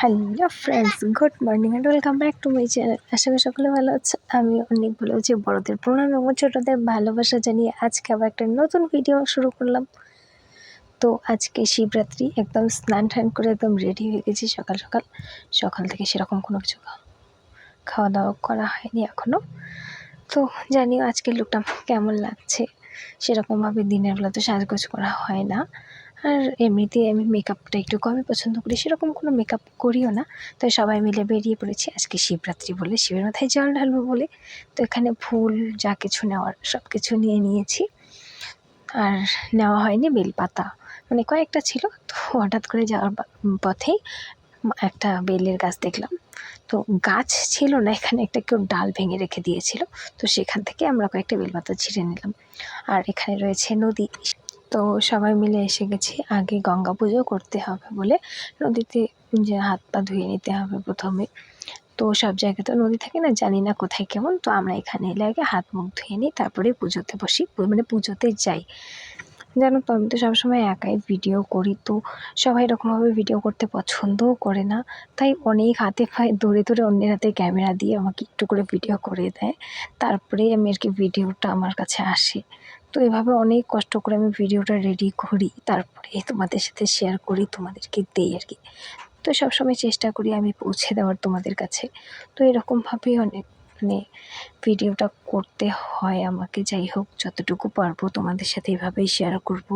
Hello friends, good morning and welcome back to my channel. আশা করি সকলে ভালো আছে। আমি অনেক ভালো আছি। বড়দের প্রণাম এবং ছোটোদের ভালোবাসা জানিয়ে আজকে আবার একটা নতুন ভিডিও শুরু করলাম। তো আজকে শিবরাত্রি, একদম স্নান টান করে একদম রেডি হয়ে গেছি সকাল সকাল। সকাল থেকে সেরকম কোনো কিছু খাওয়া দাওয়া করা হয়নি এখনও তো জানিও আজকের লুকটা কেমন লাগছে? সেরকমভাবে দিনের বেলা তো সাজগোজ করা হয় না। আর এমনিতে আমি মেকআপটা একটু কমই পছন্দ করি, সেরকম কোনো মেকআপ করিও না। তাই সবাই মিলে বেরিয়ে পড়েছি আজকে শিবরাত্রি বলে, শিবের মাথায় জল ঢালবো বলে। তো এখানে ফুল, যা কিছু নেওয়ার সব কিছু নিয়ে নিয়েছি। আর নেওয়া হয়নি বেলপাতা। মানে কয়েকটা ছিল, তো হঠাৎ করে যাওয়ার পথেই একটা বেলের গাছ দেখলাম। তো গাছ ছিল না, এখানে একটা কেউ ডাল ভেঙে রেখে দিয়েছিল। তো সেখান থেকে আমরা কয়েকটা বেলপাতা ছিঁড়ে নিলাম। আর এখানে রয়েছে নদী। তো সবাই মিলে এসে গেছি, আগে গঙ্গা পুজো করতে হবে বলে নদীতে যে হাত পা ধুয়ে নিতে হবে প্রথমে। তো সব জায়গায় তো নদী থাকে না, জানি না কোথায় কেমন। তো আমরা এখানে এলে আগে হাত মুখ ধুয়ে নিই, তারপরে পুজোতে বসি মানে পুজোতে যাই। জানো তো, আমি তো সবসময় একাই ভিডিও করি, তো সবাই এরকমভাবে ভিডিও করতে পছন্দও করে না। তাই অনেক হাতে পায়ে ধরে ধরে অন্যের হাতে ক্যামেরা দিয়ে আমাকে একটু করে ভিডিও করে দেয়। তারপরে আমি আর কি ভিডিওটা আমার কাছে আসে। তো এভাবে অনেক কষ্ট করে আমি ভিডিওটা রেডি করি, তারপরে তোমাদের সাথে শেয়ার করি, তোমাদেরকে দেই আর কি তো সবসময় চেষ্টা করি আমি পৌঁছে দেওয়ার তোমাদের কাছে। তো এরকমভাবেই অনেক মানে ভিডিওটা করতে হয় আমাকে, যাই হোক, যতটুকু পারব তোমাদের সাথে এভাবেই শেয়ার করব।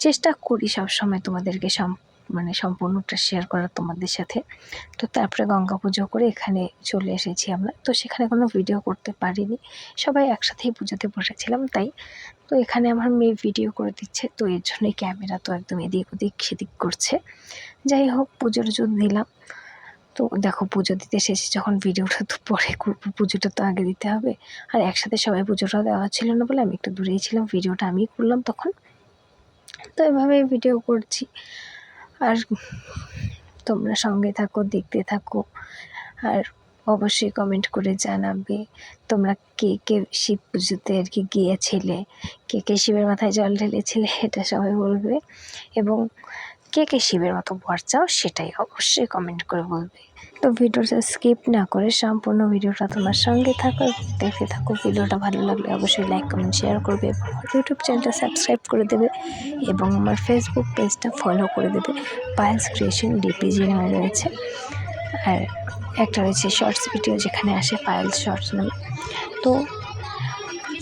চেষ্টা করি সবসময় তোমাদেরকে সম মানে সম্পূর্ণটা শেয়ার করার তোমাদের সাথে। তো তারপরে গঙ্গা পুজো করে এখানে চলে এসেছি আমরা। তো সেখানে কোনো ভিডিও করতে পারিনি। সবাই একসাথেই পুজোতে বসেছিলাম, তাই। তো এখানে আমার মেয়ে ভিডিও করে দিচ্ছে, তো এর জন্যই ক্যামেরা তো একদম এদিক ওদিক, সেদিক করছে। যাই হোক, পুজোর জন্য দিলাম তো দেখো পুজো দিতে শেষে যখন ভিডিওটা তো পরে পুজোটা তো আগে দিতে হবে। আর একসাথে সবাই পুজোটা দেওয়া ছিল না বলে আমি একটু দূরেই ছিলাম, ভিডিওটা আমি করলাম তখন। তো এভাবে ভিডিও করছি। আর তোমরা সঙ্গে থাকো, দেখতে থাকো। আর অবশ্যই কমেন্ট করে জানাবে তোমরা কে কে শিব পুজোতে আর কি গিয়েছিলে, কে কে শিবের মাথায় জল ঢেলেছিলে, এটা সবাই বলবে। এবং কে কে শিবের মতো বর চাও সেটাই অবশ্যই কমেন্ট করে বলবে। তো ভিডিওটা স্কিপ না করে সম্পূর্ণ ভিডিওটা তোমার সঙ্গে থাকো দেখে থাকো। ভিডিওটা ভালো লাগলে অবশ্যই লাইক কমেন্ট শেয়ার করবে ইউটিউব চ্যানেলটা সাবস্ক্রাইব করে দেবে এবং আমার ফেসবুক পেজটা ফলো করে দেবে। পায়েলস ক্রিয়েশন ডিপিজি নামে রয়েছে। আর একটা রয়েছে শর্টস ভিডিও যেখানে আসে পায়েলস শর্টস নামে। তো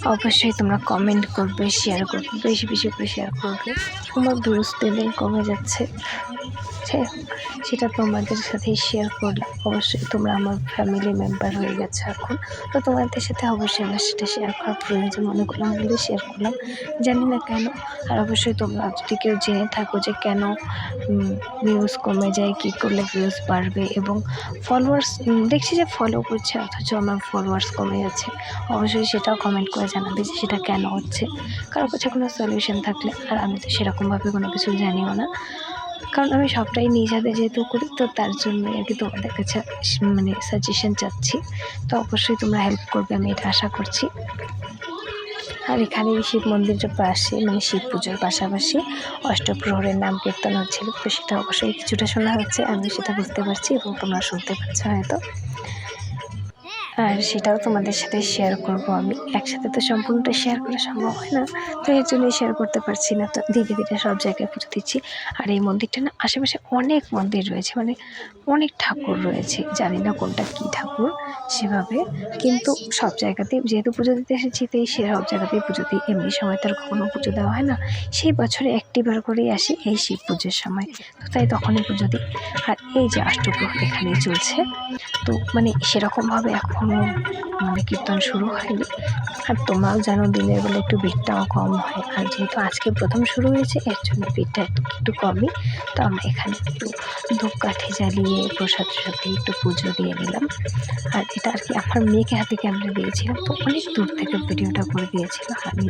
অবশ্যই তোমরা কমেন্ট করবে শেয়ার করবে, বেশি বেশি করে শেয়ার করবে। তোমার ভিউজ কমে যাচ্ছে। সেটা তোমাদের সাথেই শেয়ার করলাম অবশ্যই তোমরা আমার ফ্যামিলি মেম্বার হয়ে গেছো এখন। তো তোমাদের সাথে অবশ্যই আমার সেটা শেয়ার করার প্রয়োজন মনে করলাম বলে শেয়ার করলাম। জানি না কেন, আর অবশ্যই তোমরা যদি কেউ জেনে থাকো যে কেন ভিউজ কমে যায়, কী করলে ভিউজ বাড়বে এবং ফলোয়ার্স দেখছি যে ফলো করছে, অথচ আমার ফলোয়ার্স কমে যাচ্ছে। অবশ্যই সেটাও কমেন্ট করে জানাবে যে সেটা কেন হচ্ছে। কারও কাছে কোনো সলিউশন থাকলে, আর আমি তো সেরকমভাবে কোনো কিছু জানিও না। কারণ আমি সবটাই নিজ হাতে যেহেতু করি, তো তার জন্যই আর কি তোমাদের কাছে মানে সাজেশন চাচ্ছি। তো অবশ্যই তোমরা হেল্প করবে, আমি এটা আশা করছি। আর এখানে শিব মন্দিরের পাশে মানে শিব পুজোর পাশাপাশি অষ্টপ্রহরের নাম কীর্তন হচ্ছিল, তো সেটা অবশ্যই কিছুটা শোনা হচ্ছে, আমি সেটা বুঝতে পারছি এবং তোমরা শুনতে পাচ্ছ হয়তো। আর সেটাও তোমাদের সাথে শেয়ার করব আমি। একসাথে তো সম্পূর্ণটা শেয়ার করা সম্ভব হয় না, তো এর জন্যই শেয়ার করতে পারছি না। তো ধীরে ধীরে সব জায়গায় পুজো দিচ্ছি। আর এই মন্দিরটা না, আশেপাশে অনেক মন্দির রয়েছে মানে অনেক ঠাকুর রয়েছে। জানি না কোনটা কী ঠাকুর সেভাবে, কিন্তু সব জায়গাতেই যেহেতু পুজো দিতে এসেছি তাই সে সব জায়গাতেই পুজো দিই। এমনি সময় তার কখনো পুজো দেওয়া হয় না। সেই বছরে একটিবার করেই আসি এই শিব পুজোর সময়। তো তাই তখনই পুজো দিই। আর এই যে অষ্টপ্রহর এখানেই চলছে, তো মানে সেরকমভাবে এখনও মানে কীর্তন শুরু হয়নি। আর তোমরাও জানো দিনের বেলা একটু ভিড়টাও কম হয়। আর যেহেতু আজকে প্রথম শুরু হয়েছে, এর জন্য ভিড়টা একটু কমই। তো আমরা এখানে একটু ধূপকাঠি জ্বালিয়ে, প্রসাদ সাথে একটু পুজো দিয়ে নিলাম। আর এটা আর কি আমার মেয়েকে হাতে ক্যামেরা দিয়েছিলাম তো অনেক দূর থেকে ভিডিওটা করে দিয়েছিল। আমি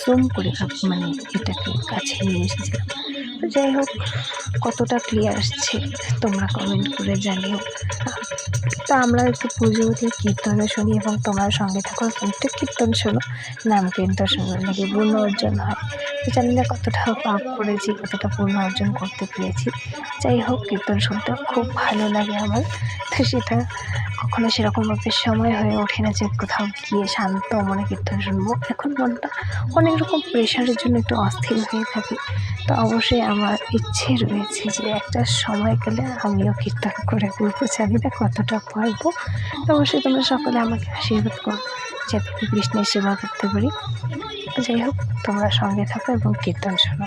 জুম করে মানে এটাকে কাছে নিয়ে এসেছিলাম। তো যাই হোক, কতটা ক্লিয়ার আসছে, তোমরা কমেন্ট করে জানিও। তো আমরা একটু পুজো দিয়ে কীর্তনে শুনি এবং তোমরা সঙ্গে থাকো, একটু কীর্তন শোনো, নাম কীর্তন শুনলে নাকি পূর্ণ অর্জন হয়। তো জানি না কতটা পাপ করেছি, কতটা পূর্ণ অর্জন করতে পেরেছি, যাই হোক, কীর্তন শুনতে খুব ভালো লাগে আমার, তো সেটা কখনো সেরকমভাবে সময় হয়ে ওঠে না যে কোথাও গিয়ে শান্ত মনে কীর্তন শুনব। এখন মনটা অনেক রকম প্রেশারের জন্য একটু অস্থির হয়ে থাকে। তো অবশ্যই আমার ইচ্ছে রয়েছে যে একটা সময় গেলে আমিও কীর্তন করে ঘুরবো জানি না কতটা পারব। তো অবশ্যই তোমরা সকলে আমাকে আশীর্বাদ করো, যাতে আমি কৃষ্ণের সেবা করতে পারি। যাই হোক, তোমরা সঙ্গে থাকো এবং কীর্তন শোনো।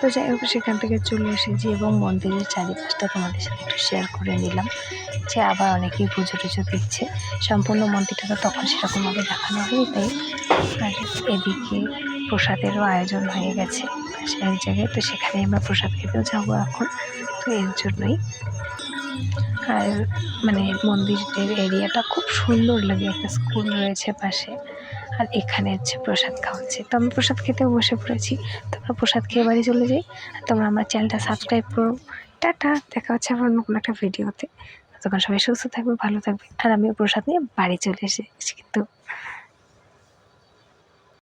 তো যাই হোক, সেখান থেকে চলে এসেছি এবং মন্দিরের চারিপাশটা তোমাদের সাথে একটু শেয়ার করে নিলাম। যে আবার অনেকেই পুজো টুজো দিচ্ছে। সম্পূর্ণ মন্দিরটা তো তখন সেরকমভাবে দেখানো হয়নি তাই। আর এদিকে প্রসাদেরও আয়োজন হয়ে গেছে। এক জায়গায়, তো সেখানে আমরা প্রসাদ খেতেও যাব এখন। তো এর জন্যই। আর মানে মন্দিরের এরিয়াটা খুব সুন্দর লাগে। একটা স্কুল রয়েছে পাশে। আর এখানে হচ্ছে প্রসাদ খাওয়া হচ্ছে। তো আমি প্রসাদ খেতে বসে পড়েছি। তোমরা প্রসাদ খেয়ে বাড়ি চলে যাই। আর তোমরা আমার চ্যানেলটা সাবস্ক্রাইব করো। টাটা, দেখা হচ্ছে আমার অন্য কোনো একটা ভিডিওতে। তখন সবাই সুস্থ থাকবে, ভালো থাকবে। আর আমিও প্রসাদ নিয়ে বাড়ি চলে এসেছি কিন্তু।